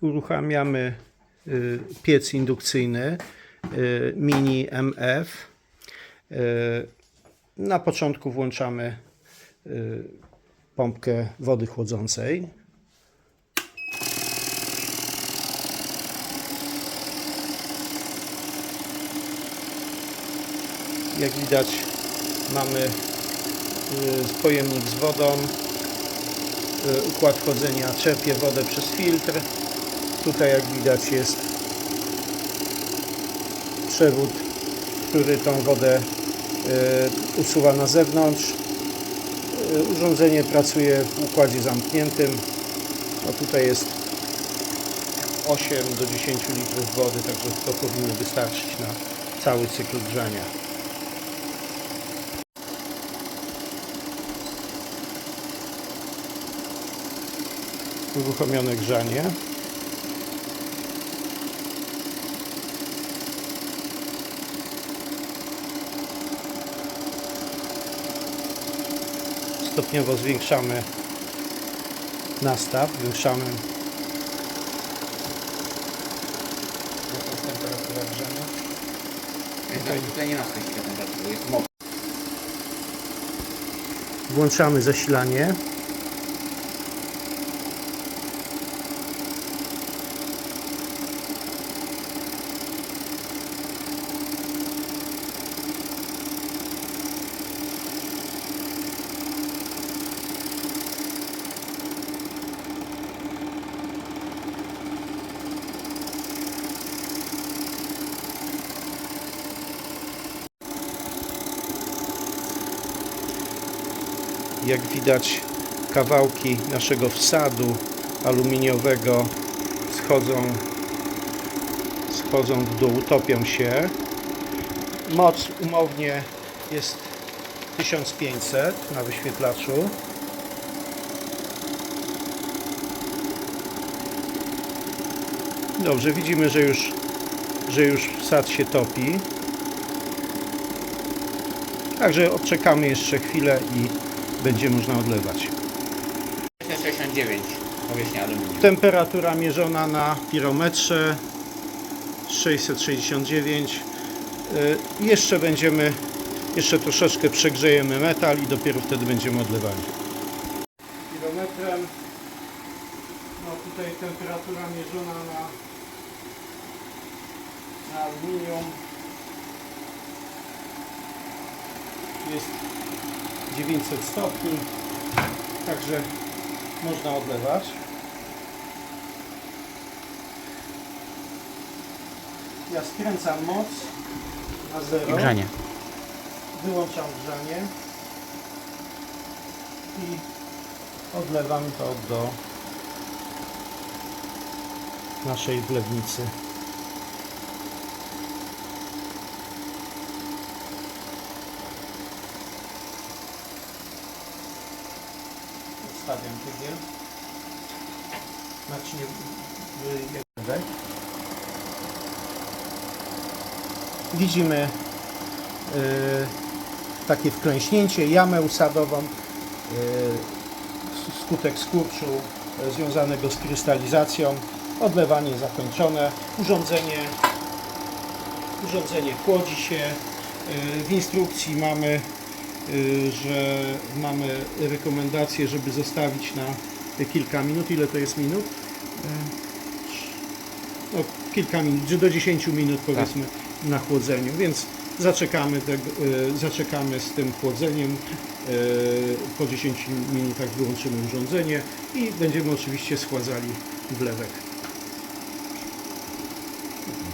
Uruchamiamy y, piec indukcyjny y, Mini MF. Y, Na początku włączamy pompkę wody chłodzącej. Jak widać mamy pojemnik z wodą, układ chłodzenia czerpie wodę przez filtr. Tutaj jak widać jest przewód, który tą wodę y, usuwa na zewnątrz. Y, Urządzenie pracuje w układzie zamkniętym. No tutaj jest 8 do 10 litrów wody, także to powinno wystarczyć na cały cykl grzania. Uruchomione grzanie. Stopniowo zwiększamy nastaw, zwiększamy temperatura grzania? Tutaj, tutaj nie ma w tej chwili temperatury, jest. Włączamy zasilanie. Jak widać kawałki naszego wsadu aluminiowego schodzą, schodzą w dół, topią się. Moc umownie jest 1500 na wyświetlaczu. Dobrze, widzimy, że już, że już wsad się topi. Także odczekamy jeszcze chwilę i będzie można odlewać. 69 powierzchnia aluminium. Temperatura mierzona na pirometrze 669. Y, Jeszcze będziemy, jeszcze troszeczkę przegrzejemy metal i dopiero wtedy będziemy odlewali. Pirometrem, no tutaj temperatura mierzona na, na aluminium jest 900 stopni, także można odlewać. Ja skręcam moc na zero. Grzanie. Wyłączam grzanie i odlewam to do naszej wlewnicy. Odstawiam tygiel. Widzimy y, takie wklęśnięcie, jamę usadową, y, skutek skurczu y, związanego z krystalizacją, odlewanie zakończone, urządzenie, urządzenie chłodzi się, y, w instrukcji mamy, że mamy rekomendację, żeby zostawić na kilka minut, ile to jest minut? Y, no, kilka minut, że do 10 minut powiedzmy na chłodzeniu, więc zaczekamy, tego, e, zaczekamy z tym chłodzeniem. Po 10 minutach wyłączymy urządzenie i będziemy oczywiście schładzali wlewek.